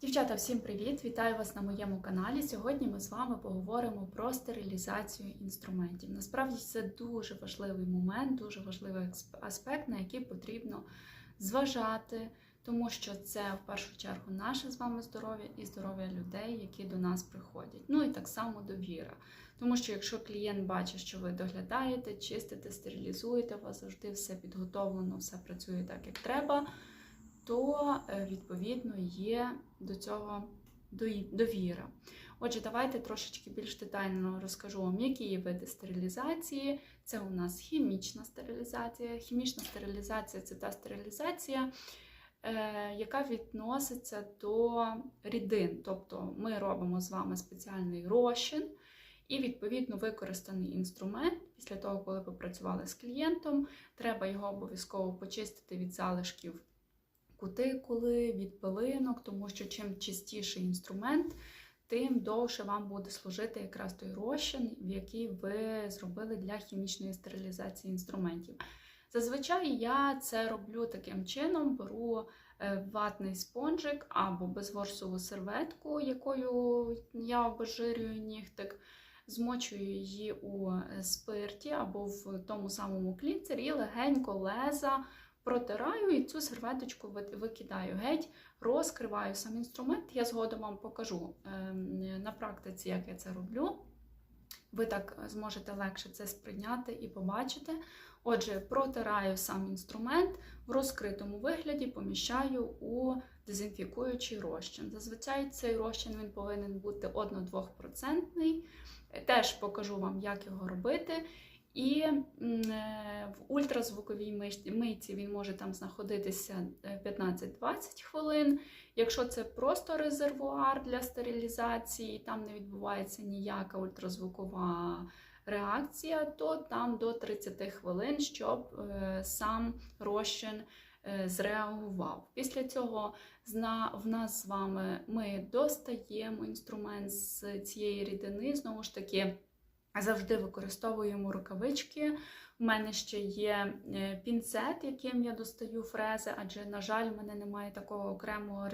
Дівчата, всім привіт! Вітаю вас на моєму каналі. Сьогодні ми з вами поговоримо про стерилізацію інструментів. Насправді це дуже важливий момент, дуже важливий аспект, на який потрібно зважати, тому що це в першу чергу наше з вами здоров'я і здоров'я людей, які до нас приходять. Ну і так само довіра. Тому що якщо клієнт бачить, що ви доглядаєте, чистите, стерилізуєте, у вас завжди все підготовлено, все працює так, як треба то е, відповідно є до цього довіра. Отже, давайте трошечки більш детально розкажу вам, які є види стерилізації. Це у нас хімічна стерилізація. Хімічна стерилізація це та стерилізація, е, яка відноситься до рідин. Тобто ми робимо з вами спеціальний розчин. І, відповідно, використаний інструмент після того, коли ви працювали з клієнтом, треба його обов'язково почистити від залишків кутикули, від пилинок, тому що чим чистіший інструмент, тим довше вам буде служити якраз той розчин, в який ви зробили для хімічної стерилізації інструментів. Зазвичай я це роблю таким чином: беру е, ватний спонжик або безворсову серветку, якою я обезжирюю нігтик, змочую її у е, спирті або в тому самому клінцері і легенько леза протираю і цю серветочку викидаю геть, розкриваю сам інструмент. Я згодом вам покажу ем, на практиці, як я це роблю. Ви так зможете легше це сприйняти і побачити. Отже, протираю сам інструмент в розкритому вигляді, поміщаю у дезінфікуючий розчин. Зазвичай цей розчин він повинен бути 1-2%. Теж покажу вам, як його робити. І е, в ультразвуковій мийці він може там знаходитися е, 15-20 хвилин. Якщо це просто резервуар для стерилізації, там не відбувається ніяка ультразвукова реакція, то там до 30 хвилин, щоб е, сам розчин е, зреагував. Після цього в нас з вами ми достаємо інструмент з цієї рідини, знову ж таки. Завжди використовуємо рукавички. У мене ще є е, пінцет, яким я достаю фрези, адже, на жаль, в мене немає такого окремого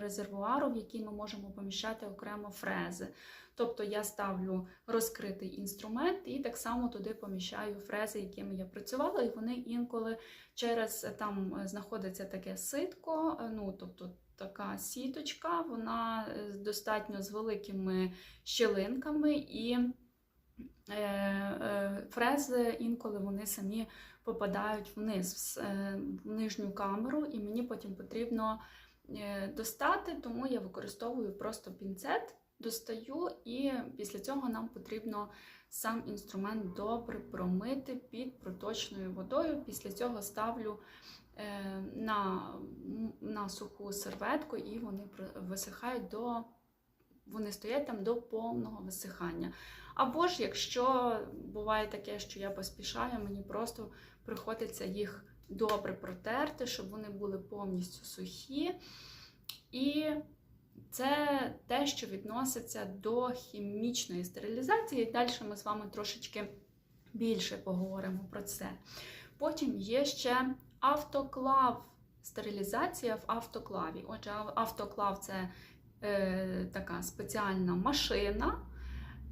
резервуару, в який ми можемо поміщати окремо фрези. Тобто я ставлю розкритий інструмент і так само туди поміщаю фрези, якими я працювала, і вони інколи через там е, знаходиться таке ситко, е, ну тобто. Така сіточка, вона достатньо з великими щілинками, і фрези інколи вони самі попадають вниз в е, нижню камеру, і мені потім потрібно е, достати, тому я використовую просто пінцет, достаю, і після цього нам потрібно сам інструмент добре промити під проточною водою. Після цього ставлю е, на, на суху серветку, і вони висихають до. Вони стоять там до повного висихання. Або ж, якщо буває таке, що я поспішаю, мені просто приходиться їх добре протерти, щоб вони були повністю сухі. І це те, що відноситься до хімічної стерилізації. Далі ми з вами трошечки більше поговоримо про це. Потім є ще автоклав. Стерилізація в автоклаві. Отже, автоклав це е, така спеціальна машина,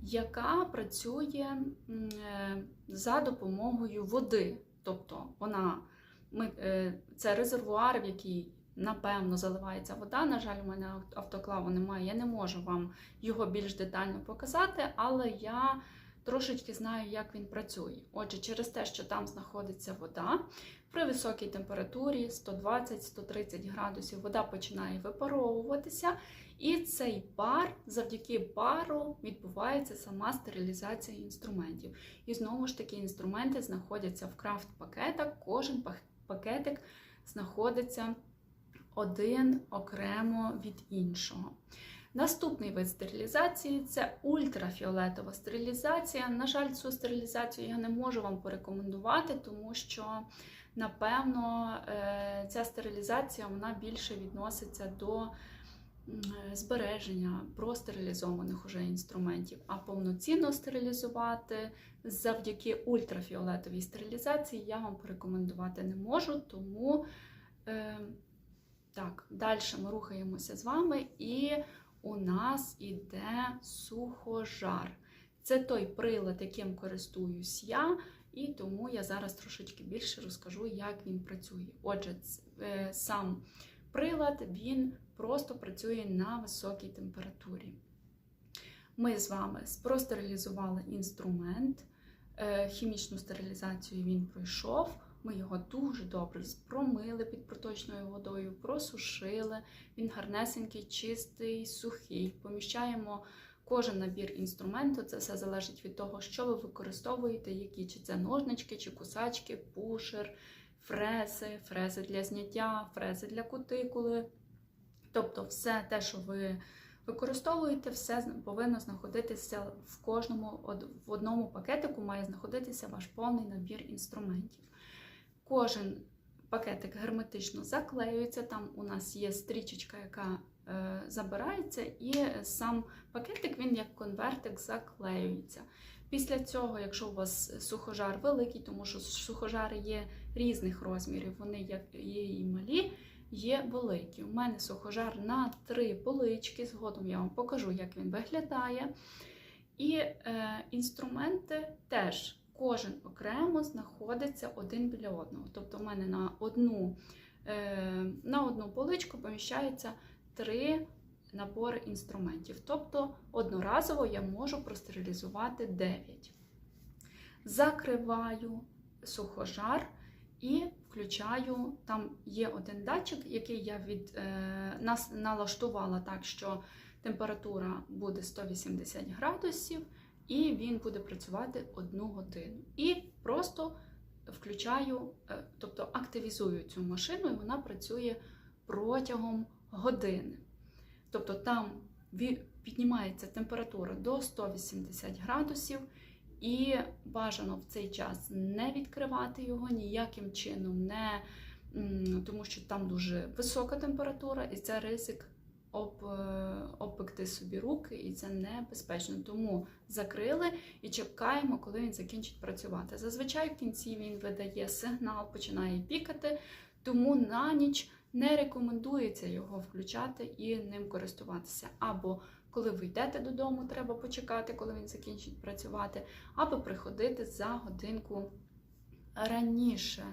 яка працює е, за допомогою води. Тобто вона, ми, е, це резервуар, в який, напевно, заливається вода. На жаль, у мене автоклаву немає, я не можу вам його більш детально показати, але я трошечки знаю, як він працює. Отже, через те, що там знаходиться вода, при високій температурі 120-130 градусів вода починає випаровуватися, і цей пар, завдяки пару, відбувається сама стерилізація інструментів. І знову ж таки, інструменти знаходяться в крафт-пакетах, кожен пакетик знаходиться один окремо від іншого. Наступний вид стерилізації це ультрафіолетова стерилізація. На жаль, цю стерилізацію я не можу вам порекомендувати, тому що, напевно, е, ця стерилізація вона більше відноситься до збереження простерилізованих уже інструментів. А повноцінно стерилізувати завдяки ультрафіолетовій стерилізації я вам порекомендувати не можу, тому. е, Так, далі ми рухаємося з вами, і у нас іде сухожар. Це той прилад, яким користуюсь я, і тому я зараз трошечки більше розкажу, як він працює. Отже, е, сам прилад він просто працює на високій температурі. Ми з вами простерилізували інструмент, е, хімічну стерилізацію він пройшов. Ми його дуже добре промили під проточною водою, просушили. Він гарнесенький, чистий, сухий. Поміщаємо кожен набір інструменту. Це все залежить від того, що ви використовуєте, які чи це ножнички, чи кусачки, пушер, фрези, фрези для зняття, фрези для кутикули. Тобто, все те, що ви використовуєте, все повинно знаходитися в кожному в одному пакетику має знаходитися ваш повний набір інструментів. Кожен пакетик герметично заклеюється. Там у нас є стрічечка, яка е, забирається, і сам пакетик він як конвертик заклеюється. Після цього, якщо у вас сухожар великий, тому що сухожари є різних розмірів, вони є і малі, є великі. У мене сухожар на три полички. Згодом я вам покажу, як він виглядає. І е, інструменти теж кожен окремо знаходиться один біля одного. Тобто, в мене на одну, е, на одну поличку поміщається три набори інструментів. Тобто одноразово я можу простерилізувати 9. Закриваю сухожар і включаю. Там є один датчик, який я від, е, нас, налаштувала так, що температура буде 180 градусів, і він буде працювати одну годину. І просто включаю, е, тобто активізую цю машину, і вона працює протягом години. Тобто там піднімається температура до 180 градусів, і бажано в цей час не відкривати його ніяким чином, не, тому що там дуже висока температура, і це ризик об, е, обпекти собі руки, і це небезпечно. Тому закрили і чекаємо, коли він закінчить працювати. Зазвичай в кінці він видає сигнал, починає пікати, тому на ніч не рекомендується його включати і ним користуватися. Або коли ви йдете додому, треба почекати, коли він закінчить працювати, або приходити за годинку раніше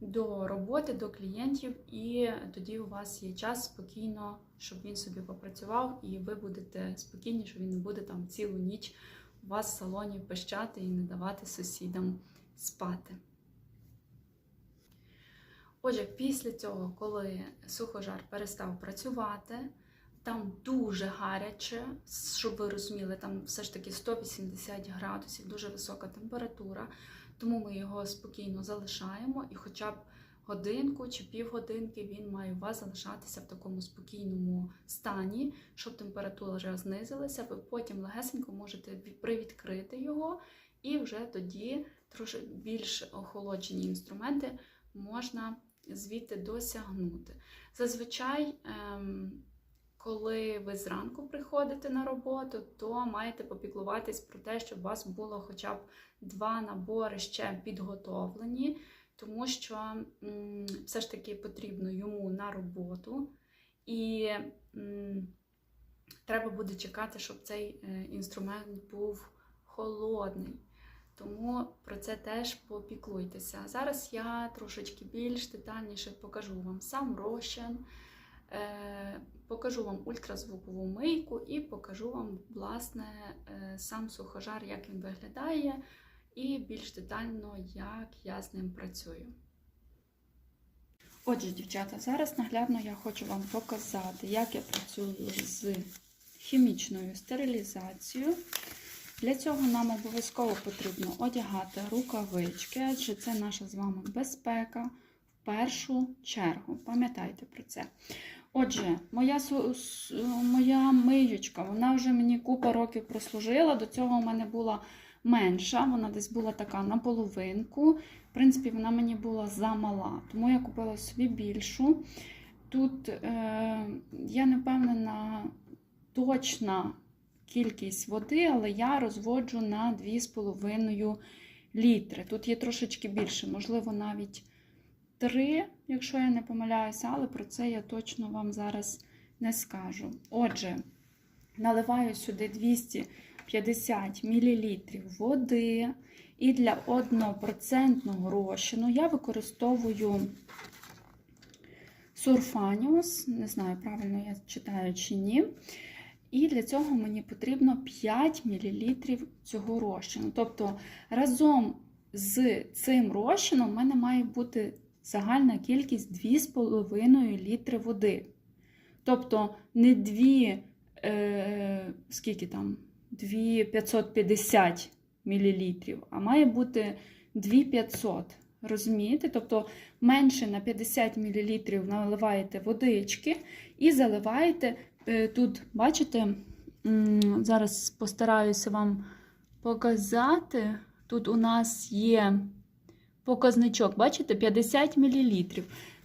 до роботи, до клієнтів, і тоді у вас є час спокійно, щоб він собі попрацював, і ви будете спокійні, що він не буде там цілу ніч у вас в салоні пищати і не давати сусідам спати. Отже, після цього, коли сухожар перестав працювати, там дуже гаряче, щоб ви розуміли, там все ж таки 180 градусів, дуже висока температура, тому ми його спокійно залишаємо і хоча б годинку чи півгодинки він має у вас залишатися в такому спокійному стані, щоб температура вже знизилася. Ви потім легесенько можете привідкрити його, і вже тоді трошки більш охолоджені інструменти можна звідти досягнути. Зазвичай, ем, коли ви зранку приходите на роботу, то маєте попіклуватись про те, щоб у вас було хоча б два набори ще підготовлені, тому що все ж таки потрібно йому на роботу, і треба буде чекати, щоб цей е, інструмент був холодний. Тому про це теж попіклуйтеся. Зараз я трошечки більш детальніше покажу вам сам розчин, е, покажу вам ультразвукову мийку і покажу вам, власне, е, сам сухожар, як він виглядає, і більш детально, як я з ним працюю. Отже, дівчата, зараз наглядно я хочу вам показати, як я працюю з хімічною стерилізацією. Для цього нам обов'язково потрібно одягати рукавички, адже це наша з вами безпека в першу чергу. Пам'ятайте про це. Отже, моя, моя миючка, вона вже мені купа років прослужила. До цього у мене була менша, вона десь була така на половинку. В принципі, вона мені була замала, тому я купила собі більшу. Тут е, я не впевнена точна кількість води, але я розводжу на 2,5 літри. Тут є трошечки більше, можливо, навіть 3, якщо я не помиляюся, але про це я точно вам зараз не скажу. Отже, наливаю сюди 250 мл води. І для 1% розчину я використовую сурфаніус, не знаю, правильно я читаю чи ні. І для цього мені потрібно 5 мл цього розчину. Тобто разом з цим розчином в мене має бути загальна кількість 2,5 літри води. Тобто не 2, е, скільки там, 2,550 мл, а має бути 2,500. Розумієте? Тобто менше на 50 мл наливаєте водички і заливаєте. Е, Тут, бачите, зараз постараюся вам показати. Тут у нас є показничок, бачите, 50 мл.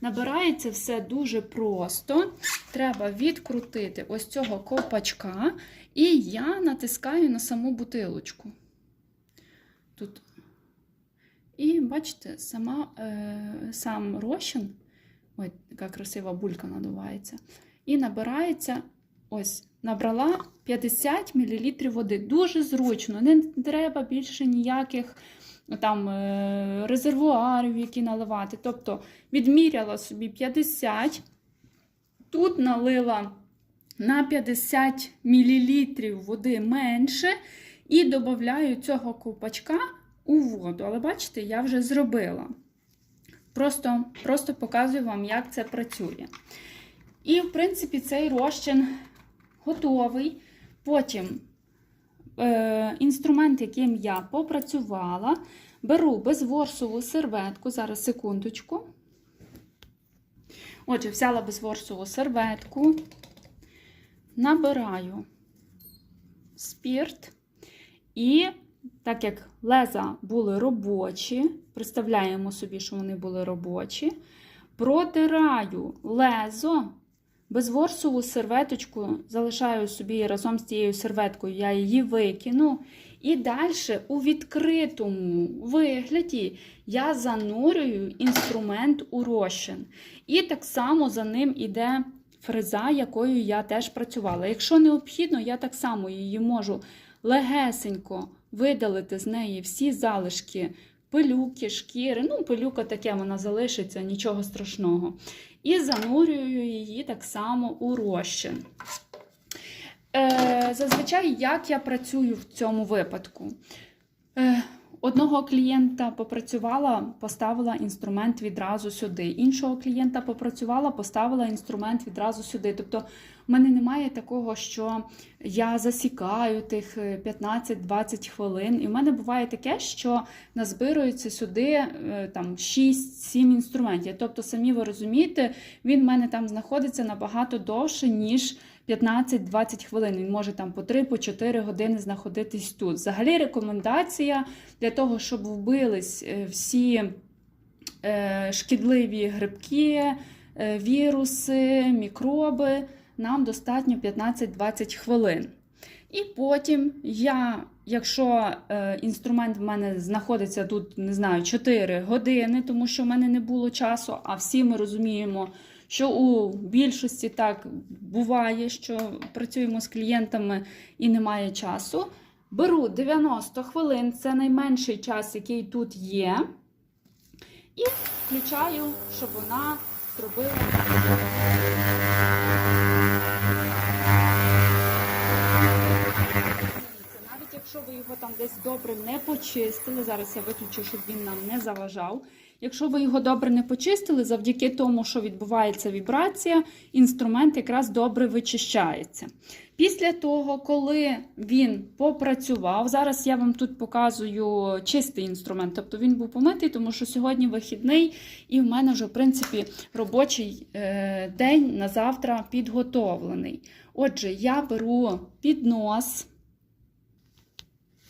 Набирається все дуже просто. Треба відкрутити ось цього ковпачка, і я натискаю на саму бутилочку. Тут. І бачите, сама, е, сам розчин, ой, яка красива булька надувається, і набирається, ось, набрала 50 мл води. Дуже зручно, не треба більше ніяких там е, резервуарів, які наливати. Тобто відміряла собі 50, тут налила на 50 мл води менше, і додаю цього ковпачка у воду. Але бачите, я вже зробила. Просто, просто показую вам, як це працює. І, в принципі, цей розчин готовий. Потім е, інструмент, яким я попрацювала, беру безворсову серветку. Зараз секундочку. Отже, взяла безворсову серветку, набираю спірт і так як леза були робочі, представляємо собі, що вони були робочі, протираю лезо, безворсову серветочку залишаю собі разом з цією серветкою, я її викину. І далі у відкритому вигляді я занурюю інструмент у розчин. І так само за ним іде фреза, якою я теж працювала. Якщо необхідно, я так само її можу легесенько видалити з неї всі залишки пилюки, шкіри. Ну, пилюка таке вона залишиться, нічого страшного. І занурюю її так само у розчин. Е, Зазвичай, як я працюю в цьому випадку? Е, Одного клієнта попрацювала, поставила інструмент відразу сюди. Іншого клієнта попрацювала, поставила інструмент відразу сюди. Тобто, в мене немає такого, що я засікаю тих 15-20 хвилин. І в мене буває таке, що назбирується сюди е, там 6-7 інструментів. Тобто, самі ви розумієте, він в мене там знаходиться набагато довше, ніж 15-20 хвилин. Він може там по 3-4 години знаходитись тут. Взагалі, рекомендація для того, щоб вбились е, всі е, шкідливі грибки, е, віруси, мікроби, нам достатньо 15-20 хвилин. І потім я, якщо інструмент в мене знаходиться тут, не знаю, 4 години, тому що в мене не було часу, а всі ми розуміємо, що у більшості так буває, що працюємо з клієнтами і немає часу. Беру 90 хвилин, це найменший час, який тут є. І включаю, щоб вона зробила. Навіть якщо ви його там десь добре не почистили, зараз я виключу, щоб він нам не заважав. Якщо ви його добре не почистили, завдяки тому, що відбувається вібрація, інструмент якраз добре вичищається. Після того, коли він попрацював, зараз я вам тут показую чистий інструмент, тобто він був помитий, тому що сьогодні вихідний, і в мене вже, в принципі, робочий е, день на завтра підготовлений. Отже, я беру піднос.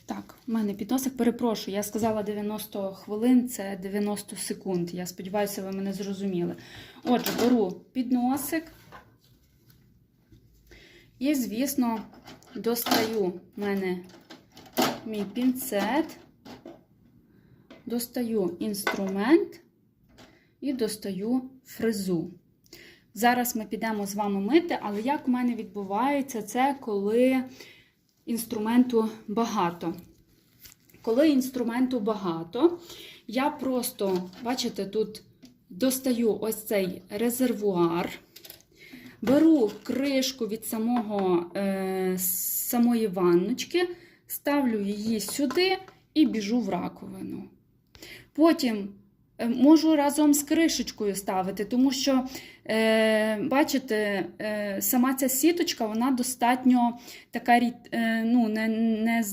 Так, в мене підносик, перепрошую, я сказала 90 хвилин, це 90 секунд. Я сподіваюся, ви мене зрозуміли. Отже, беру підносик. І, звісно, достаю в мене мій пінцет, достаю інструмент і достаю фрезу. Зараз ми підемо з вами мити, але як у мене відбувається це, коли інструменту багато. Коли інструменту багато, я просто, бачите, тут достаю ось цей резервуар, беру кришку від самого, е, самої ванночки, ставлю її сюди і біжу в раковину. Потім е, можу разом з кришечкою ставити, тому що, бачите, е, сама ця сіточка, вона достатньо така е, ну, не, не,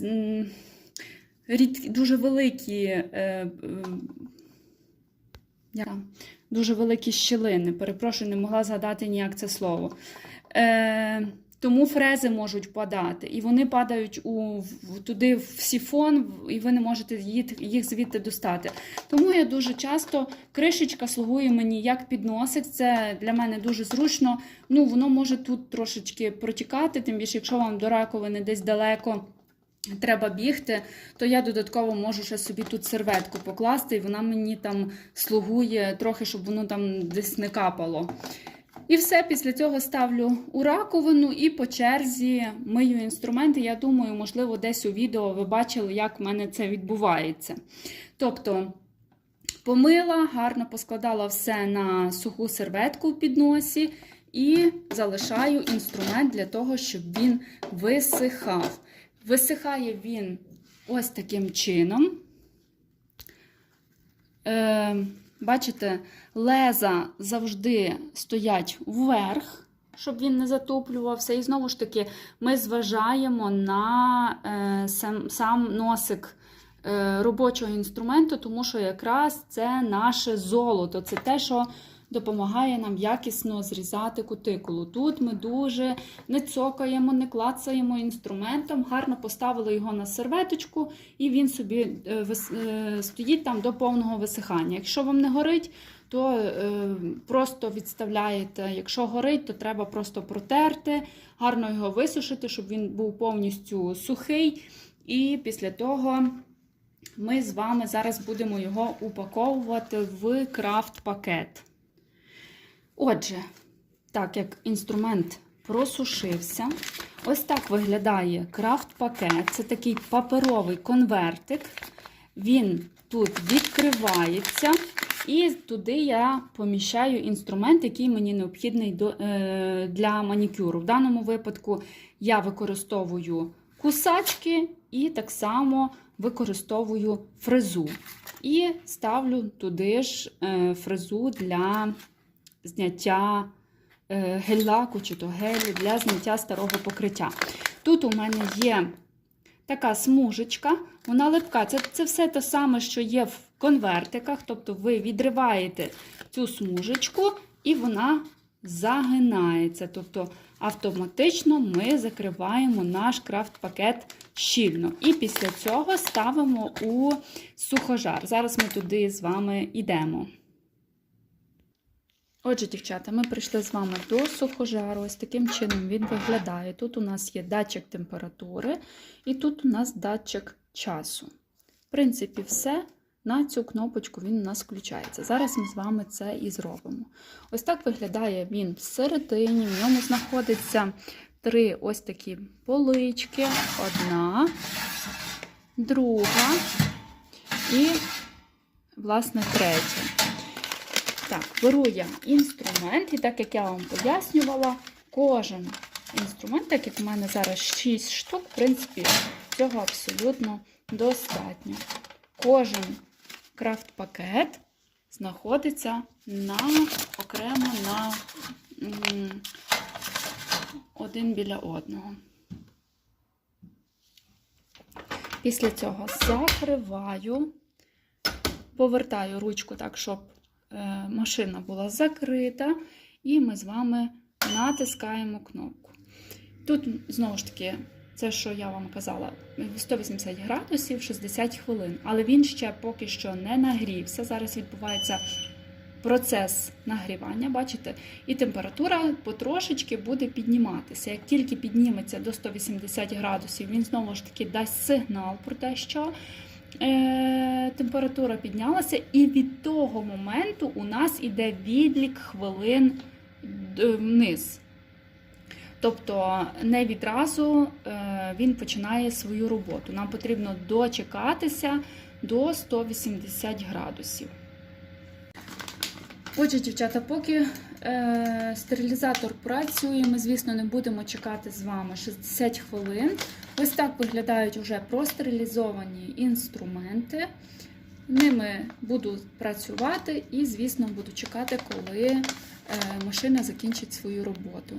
дуже великі. Е, е? Дуже великі щілини. Перепрошую, не могла згадати ніяк це слово. Е, тому фрези можуть впадати. І вони падають у, туди в сіфон, і ви не можете їх звідти достати. Тому я дуже часто кришечка слугує мені як підносик. Це для мене дуже зручно. Ну, воно може тут трошечки протікати, тим більше, якщо вам до раковини десь далеко. Треба бігти, то я додатково можу ще собі тут серветку покласти, і вона мені там слугує трохи, щоб воно там десь не капало. І все, після цього ставлю у раковину і по черзі мию інструменти. Я думаю, можливо, десь у відео ви бачили, як в мене це відбувається. Тобто, помила, гарно поскладала все на суху серветку в підносі і залишаю інструмент для того, щоб він висихав. Висихає він ось таким чином. Е, бачите, леза завжди стоять вверх, щоб він не затоплювався. І знову ж таки, ми зважаємо на е, сам, сам носик е, робочого інструменту, тому що якраз це наше золото, це те, що допомагає нам якісно зрізати кутикулу. Тут ми дуже не цокаємо, не клацаємо інструментом, гарно поставили його на серветочку, і він собі е, е, стоїть там до повного висихання. Якщо вам не горить, то е, просто відставляєте. Якщо горить, то треба просто протерти, гарно його висушити, щоб він був повністю сухий. І після того ми з вами зараз будемо його упаковувати в крафт-пакет. Отже, так як інструмент просушився, ось так виглядає крафт-пакет. Це такий паперовий конвертик. Він тут відкривається, і туди я поміщаю інструмент, який мені необхідний е, для манікюру. В даному випадку я використовую кусачки і так само використовую фрезу. І ставлю туди ж е, фрезу для зняття е, гель-лаку чи то гелю для зняття старого покриття. Тут у мене є така смужечка, вона липка. Це, це все те саме, що є в конвертиках. Тобто ви відриваєте цю смужечку і вона загинається. Тобто автоматично ми закриваємо наш крафт-пакет щільно. І після цього ставимо у сухожар. Зараз ми туди з вами йдемо. Отже, дівчата, ми прийшли з вами до сухожару. Ось таким чином він виглядає. Тут у нас є датчик температури, і тут у нас датчик часу. В принципі, все. На цю кнопочку він у нас включається. Зараз ми з вами це і зробимо. Ось так виглядає він всередині. В ньому знаходиться три ось такі полички. Одна, друга і, власне, третя. Так, беру я інструмент, і так як я вам пояснювала, кожен інструмент, так як в мене зараз 6 штук, в принципі, цього абсолютно достатньо. Кожен крафт-пакет знаходиться на, окремо на один біля одного. Після цього закриваю, повертаю ручку так, щоб машина була закрита, і ми з вами натискаємо кнопку. Тут, знову ж таки, це, що я вам казала, 180 градусів 60 хвилин. Але він ще поки що не нагрівся. Зараз відбувається процес нагрівання, бачите? І температура потрошечки буде підніматися. Як тільки підніметься до 180 градусів, він знову ж таки дасть сигнал про те, що е, температура піднялася, і від того моменту у нас іде відлік хвилин вниз. Тобто не відразу е, він починає свою роботу. Нам потрібно дочекатися до 180 градусів. Отже, дівчата, поки е, стерилізатор працює, ми, звісно, не будемо чекати з вами 60 хвилин. Ось так виглядають вже простерилізовані інструменти. Ними буду працювати і, звісно, буду чекати, коли е, машина закінчить свою роботу.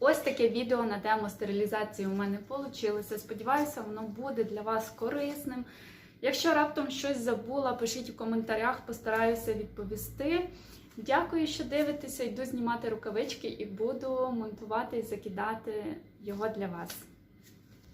Ось таке відео на тему стерилізації у мене вийшло. Сподіваюся, воно буде для вас корисним. Якщо раптом щось забула, пишіть у коментарях, постараюся відповісти. Дякую, що дивитеся. Йду знімати рукавички і буду монтувати і закидати його для вас.